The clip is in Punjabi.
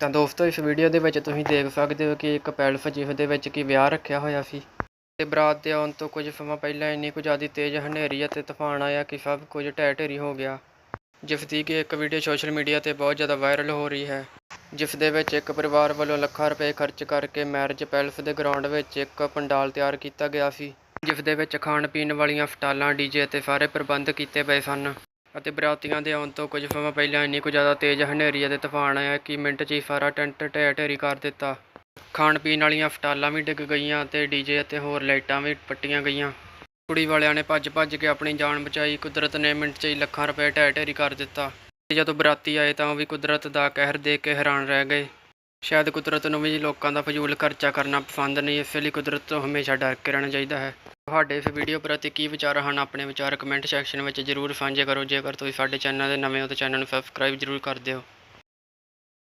ਤਾਂ ਦੋਸਤੋ, ਇਸ ਵੀਡੀਓ ਦੇ ਵਿੱਚ ਤੁਸੀਂ ਦੇਖ ਸਕਦੇ ਹੋ ਕਿ ਇੱਕ ਪੈਲਫ ਜਿਸ ਦੇ ਵਿੱਚ ਕਿ ਵਿਆਹ ਰੱਖਿਆ ਹੋਇਆ ਸੀ। ਤੇ ਬਰਾਤ ਦੇ ਆਉਣ ਤੋਂ ਕੁਝ ਸਮਾਂ ਪਹਿਲਾਂ ਇੰਨੀ ਕੁ ਜ਼ਿਆਦਾ ਤੇਜ਼ ਹਨੇਰੀ ਅਤੇ ਤੂਫਾਨ ਆਇਆ ਕਿ ਸਭ ਕੁਝ ਢਹਿ ਢੇਰੀ ਹੋ ਗਿਆ। ਜਿਸ ਦੀ ਕਿ ਇੱਕ ਵੀਡੀਓ ਸੋਸ਼ਲ ਮੀਡੀਆ ਤੇ ਬਹੁਤ ਜ਼ਿਆਦਾ ਵਾਇਰਲ ਹੋ ਰਹੀ ਹੈ। ਜਿਸ ਦੇ ਵਿੱਚ ਇੱਕ ਪਰਿਵਾਰ ਵੱਲੋਂ ਲੱਖਾਂ ਰੁਪਏ ਖਰਚ ਕਰਕੇ ਮੈਰਿਜ ਪੈਲਸ ਦੇ ਗਰਾਊਂਡ ਵਿੱਚ ਇੱਕ ਪੰਡਾਲ ਤਿਆਰ ਕੀਤਾ ਗਿਆ ਸੀ। ਜਿਸ ਦੇ ਵਿੱਚ ਖਾਣ ਪੀਣ ਵਾਲੀਆਂ ਸਟਾਲਾਂ ਡੀਜੇ ਅਤੇ ਸਾਰੇ ਪ੍ਰਬੰਧ ਕੀਤੇ ਪਏ ਸਨ। ਅਤੇ ਬਰਾਤੀਆਂ ਦੇ ਆਉਣ ਤੋਂ ਕੁਝ ਸਮਾਂ ਪਹਿਲਾਂ ਇੰਨੀ ਕੁ ਜ਼ਿਆਦਾ ਤੇਜ਼ ਹਨੇਰੀ ਅਤੇ ਤੂਫਾਨ ਆਇਆ ਕਿ ਮਿੰਟ 'ਚ ਹੀ ਸਾਰਾ ਟੈਂਟ ਢਹਿ ਢੇਰੀ ਕਰ ਦਿੱਤਾ। ਖਾਣ ਪੀਣ ਵਾਲੀਆਂ ਫਟਾਲਾਂ ਵੀ ਡਿੱਗ ਗਈਆਂ ਅਤੇ ਡੀਜੇ ਅਤੇ ਹੋਰ ਲਾਈਟਾਂ ਵੀ ਪੱਟੀਆਂ ਗਈਆਂ। ਕੁੜੀ ਵਾਲਿਆਂ ਨੇ ਭੱਜ ਭੱਜ ਕੇ ਆਪਣੀ ਜਾਨ ਬਚਾਈ। ਕੁਦਰਤ ਨੇ ਮਿੰਟ 'ਚ ਹੀ ਲੱਖਾਂ ਰੁਪਏ ਢਹਿ ਢੇਰੀ ਕਰ ਦਿੱਤਾ। ਤੇ ਜਦੋਂ ਬਰਾਤੀ ਆਏ ਤਾਂ ਉਹ ਵੀ ਕੁਦਰਤ ਦਾ ਕਹਿਰ ਦੇਖ ਕੇ ਹੈਰਾਨ ਰਹਿ ਗਏ। ਸ਼ਾਇਦ ਕੁਦਰਤ ਨੂੰ ਵੀ ਲੋਕਾਂ ਦਾ ਫਜ਼ੂਲ ਖਰਚਾ ਕਰਨਾ ਪਸੰਦ ਨਹੀਂ, ਇਸ ਲਈ ਕੁਦਰਤ ਤੋਂ ਹਮੇਸ਼ਾ ਡਰ ਕੇ ਰਹਿਣਾ ਚਾਹੀਦਾ ਹੈ। ਤੁਹਾਡੇ ਇਸ ਵੀਡੀਓ ਪ੍ਰਤੀ ਕੀ ਵਿਚਾਰ ਹਨ, ਆਪਣੇ ਵਿਚਾਰ ਕਮੈਂਟ ਸੈਕਸ਼ਨ ਵਿੱਚ ਜ਼ਰੂਰ ਸਾਂਝੇ ਕਰੋ। ਜੇਕਰ ਤੁਸੀਂ ਸਾਡੇ ਚੈਨਲ ਦੇ ਨਵੇਂ ਹੋ ਤਾਂ ਚੈਨਲ ਨੂੰ ਸਬਸਕ੍ਰਾਈਬ ਜ਼ਰੂਰ ਕਰ ਦਿਓ।